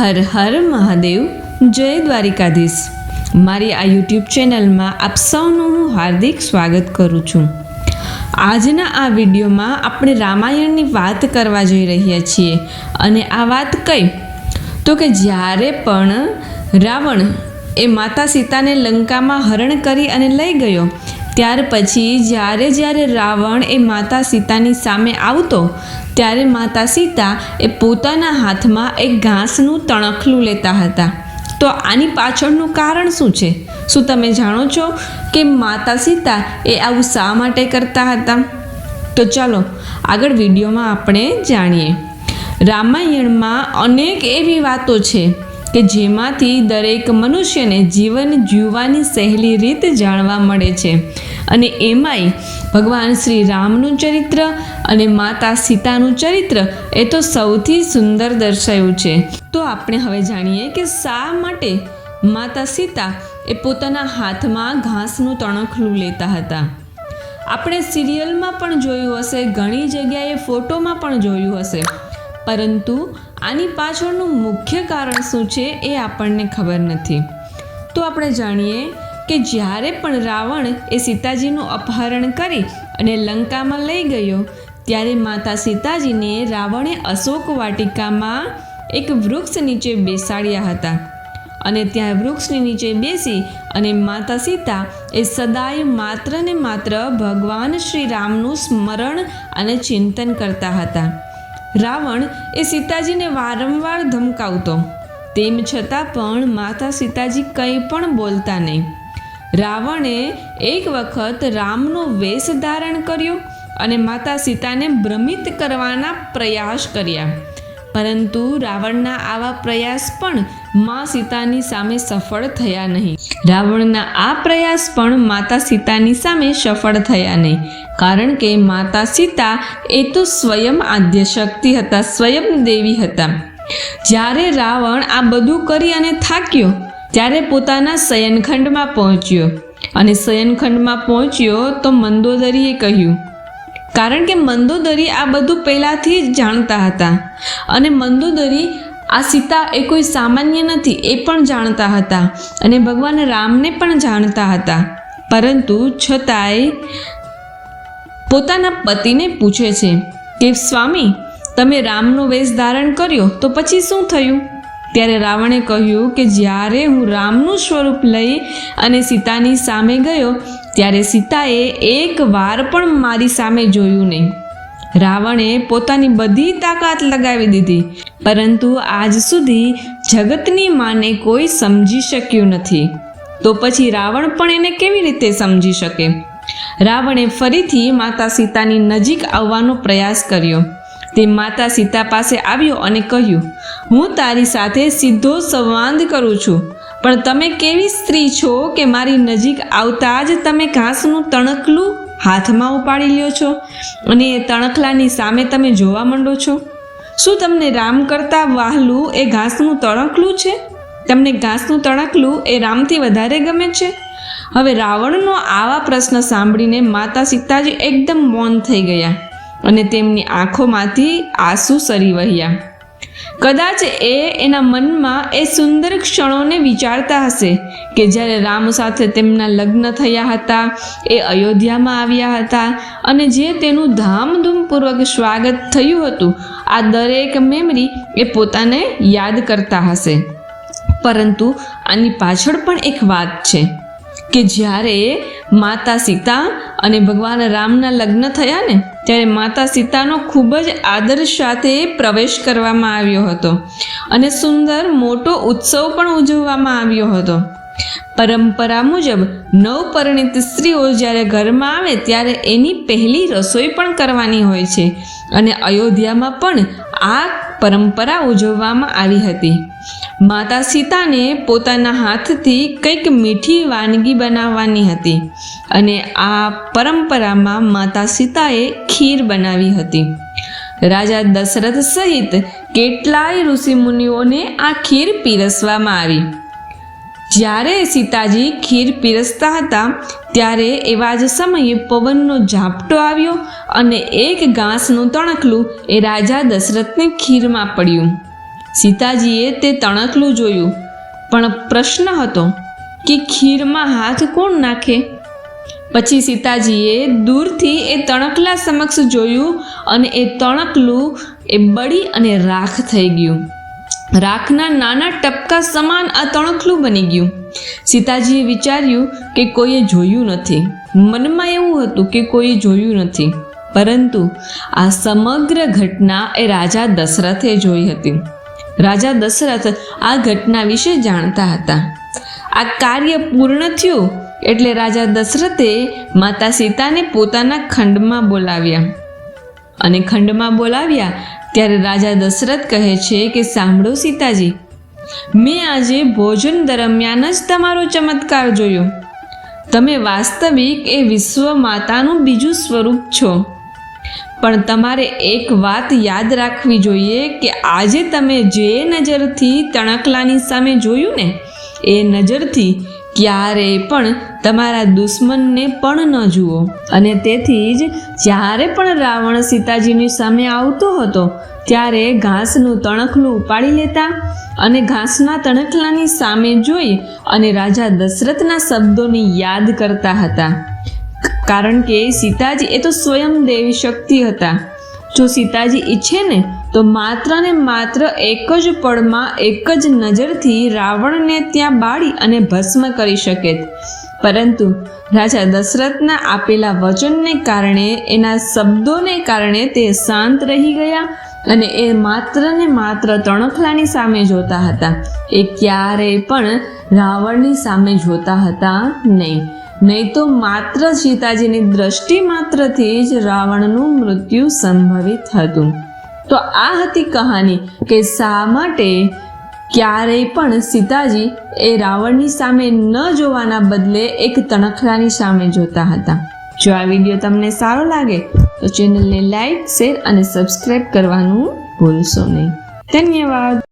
હર હર મહાદેવ, જય દ્વારિકાધીશ. મારી આ યુટ્યુબ ચેનલમાં આપ સૌનું હું હાર્દિક સ્વાગત કરું છું. આજના આ વિડીયોમાં આપણે રામાયણની વાત કરવા જઈ રહ્યા છીએ. અને આ વાત કઈ? તો કે જ્યારે પણ રાવણ એ માતા સીતાને લંકામાં હરણ કરી અને લઈ ગયો ત્યાર પછી જ્યારે જ્યારે રાવણ એ માતા સીતાની સામે આવતો, ત્યારે માતા સીતા એ પોતાના હાથમાં એક ઘાસનું તણખલું લેતા હતા. તો આની પાછળનું કારણ શું છે? શું તમે જાણો છો કે માતા સીતા એ આવું શા માટે કરતા હતા? તો ચાલો, આગળ વિડીયોમાં આપણે જાણીએ. રામાયણમાં અનેક એવી વાતો છે કે જેમાંથી દરેક મનુષ્યને જીવન જીવવાની સહેલી રીત જાણવા મળે છે. અને એમાંય ભગવાન શ્રી રામનું ચરિત્ર અને માતા સીતાનું ચરિત્ર એ તો સૌથી સુંદર દર્શાયું છે. તો આપણે હવે જાણીએ કે શા માટે માતા સીતા એ પોતાના હાથમાં ઘાસનું તણખલું લેતા હતા. આપણે સિરિયલમાં પણ જોયું હશે, ઘણી જગ્યાએ ફોટોમાં પણ જોયું હશે. પરંતુ આની પાછળનું મુખ્ય કારણ શું છે એ આપણને ખબર નથી. તો આપણે જાણીએ કે જ્યારે પણ રાવણ એ સીતાજીનું અપહરણ કરી અને લંકામાં લઈ ગયો, ત્યારે માતા સીતાજીને રાવણે અશોક વાટિકામાં એક વૃક્ષ નીચે બેસાડ્યા હતા. અને ત્યાં વૃક્ષની નીચે બેસી અને માતા સીતા એ સદાય માત્ર ને માત્ર ભગવાન શ્રી રામનું સ્મરણ અને ચિંતન કરતા હતા. રાવણ એ સીતાજીને વારંવાર ધમકાવતો. તેમ છતાં પણ માતા સીતાજી કંઈ પણ બોલતા નહીં. રાવણે એક વખત રામનો વેશ ધારણ કર્યો અને માતા સીતાને ભ્રમિત કરવાના પ્રયાસ કર્યા. પરંતુ રાવણના આવા પ્રયાસ પણ મા સીતાની સામે સફળ થયા નહીં. રાવણના આ પ્રયાસ પણ માતા સીતાની સામે સફળ થયા નહીં. કારણ કે માતા સીતા એ તો સ્વયં આદ્ય શક્તિ હતા, સ્વયં દેવી હતા. જ્યારે રાવણ આ બધું કરી અને થાક્યો, ત્યારે પોતાના શયનખંડમાં પહોંચ્યો. અને શયનખંડમાં પહોંચ્યો તો મંદોદરીએ કહ્યું કારણ કે મંદોદરી આ બધું પહેલાંથી જ જાણતા હતા. અને મંદોદરી આ સીતા એ કોઈ સામાન્ય નથી એ પણ જાણતા હતા. અને ભગવાન રામને પણ જાણતા હતા. પરંતુ છતાંય પોતાના પતિને પૂછે છે કે, સ્વામી, તમે રામનો વેશ ધારણ કર્યો તો પછી શું થયું? ત્યારે રાવણે કહ્યું કે જ્યારે હું રામનું સ્વરૂપ લઈ અને સીતાની સામે ગયો, ત્યારે સીતાએ એક વાર પણ મારી સામે જોયું નહીં. રાવણે પોતાની બધી તાકાત લગાવી દીધી, પરંતુ આજ સુધી જગતની માને કોઈ સમજી શક્યું નથી. તો પછી રાવણ પણ એને કેવી રીતે સમજી શકે? રાવણે ફરીથી માતા સીતાની નજીક આવવાનો પ્રયાસ કર્યો. તે માતા સીતા પાસે આવ્યો અને કહ્યું, હું તારી સાથે સીધો સંવાદ કરું છું, પણ તમે કેવી સ્ત્રી છો કે મારી નજીક આવતા જ તમે ઘાસનું તણકલું હાથમાં ઉપાડી લ્યો છો અને એ તણખલાની સામે તમે જોવા માંડો છો? શું તમને રામ કરતાં વાહલું એ ઘાસનું તણકલું છે? તમને ઘાસનું તણકલું એ રામથી વધારે ગમે છે? હવે રાવણનો આવા પ્રશ્ન સાંભળીને માતા સીતાજી એકદમ મૌન થઈ ગયા. અને તેમની આંખોમાંથી આંસુ સરી વહ્યા. કદાચ એ એના મનમાં એ સુંદર ક્ષણોને વિચારતા હશે કે જ્યારે રામ સાથે તેમના લગ્ન થયા હતા, એ અયોધ્યામાં આવ્યા હતા અને જે તેનું ધામધૂમપૂર્વક સ્વાગત થયું હતું, આ દરેક મેમરી એ પોતાને યાદ કરતા હશે. પરંતુ આની પાછળ પણ એક વાત છે. કે જ્યારે માતા સીતા અને ભગવાન રામના લગ્ન થયા ને, ત્યારે માતા સીતાનો ખૂબ જ આદર સાથે પ્રવેશ કરવામાં આવ્યો હતો અને સુંદર મોટો ઉત્સવ પણ ઉજવવામાં આવ્યો હતો. પરંપરા મુજબ નવપરિણીત સ્ત્રીઓ જ્યારે ઘરમાં આવે ત્યારે એની પહેલી રસોઈ પણ કરવાની હોય છે અને અયોધ્યામાં પણ આ પરંપરા ઉજવવામાં આવી હતી. માતા સીતાને પોતાના હાથથી કંઈક મીઠી વાનગી બનાવવાની હતી અને આ પરંપરામાં માતા સીતાએ ખીર બનાવી હતી. રાજા દશરથ સહિત કેટલાય ઋષિમુનિઓને આ ખીર પીરસવામાં આવી. જ્યારે સીતાજી ખીર પીરસતા હતા, ત્યારે એવા જ સમયે પવનનો ઝાપટો આવ્યો અને એક ઘાસનું તણકલું એ રાજા દશરથની ખીરમાં પડ્યું. સીતાજીએ તે તણકલું જોયું, પણ પ્રશ્ન હતો કે ખીરમાં હાથ કોણ નાખે? પછી સીતાજીએ દૂરથી એ તણકલા સમક્ષ જોયું અને એ તણકલું એ બળી અને રાખ થઈ ગયું. રાખના નાના ટપકા સમાન આ તણખલું બની ગયું. સીતાજીએ વિચાર્યું કે કોઈએ જોયું નથી. મનમાં એવું હતું કે કોઈએ જોયું નથી. પરંતુ આ સમગ્ર ઘટના એ રાજા દશરથે જોઈ હતી. રાજા દશરથ આ ઘટના વિશે જાણતા હતા. આ કાર્ય પૂર્ણ થયું એટલે રાજા દશરથે માતા સીતાને પોતાના ખંડમાં બોલાવ્યા. અને ખંડમાં બોલાવ્યા ત્યારે રાજા દશરથ કહે છે કે સાંભળો સીતાજી, મેં આજે ભોજન દરમિયાન જ તમારો ચમત્કાર જોયો. તમે વાસ્તવિક એ વિશ્વ માતાનું બીજું સ્વરૂપ છો. પણ તમારે એક વાત યાદ રાખવી જોઈએ કે આજે તમે જે નજરથી તણકલાની સામે જોયું ને, એ નજરથી ક્યારે પણ તમારા દુશ્મનને પણ ન જુઓ. અને તેથી જ જ્યારે પણ રાવણ સીતાજીની સામે આવતો હતો, ત્યારે ઘાસનું તણખલું ઉપાડી લેતા અને ઘાસના તણખલાની સામે જોઈ અને રાજા દશરથના શબ્દોની યાદ કરતા હતા. કારણ કે સીતાજી એ તો સ્વયં દેવી શક્તિ હતા. જો સીતાજી ઈચ્છે ને તો માત્ર ને માત્ર એક જ પળમાં એક જ નજરથી રાવણને ત્યાં બાળી અને ભસ્મ કરી શકે. પરંતુ રાજા દશરથના આપેલા વચનને કારણે, એના શબ્દોને કારણે તે શાંત રહી ગયા અને એ માત્ર ને માત્ર તણખલાની સામે જોતા હતા. એ ક્યારેય પણ રાવણની સામે જોતા હતા નહીં. નહીં તો માત્ર સીતાજીની દ્રષ્ટિ માત્રથી જ રાવણનું મૃત્યુ સંભવિત હતું. તો આ હતી કહાની કે શા માટે ક્યારેય પણ સીતાજી એ રાવણની સામે ન જોવાના બદલે એક તણખલાની સામે જોતા હતા. જો આ વીડિયો તમને સારો લાગે, તો ચેનલને લાઈક, શેર અને સબસ્ક્રાઈબ કરવાનું ભૂલશો નહીં. ધન્યવાદ.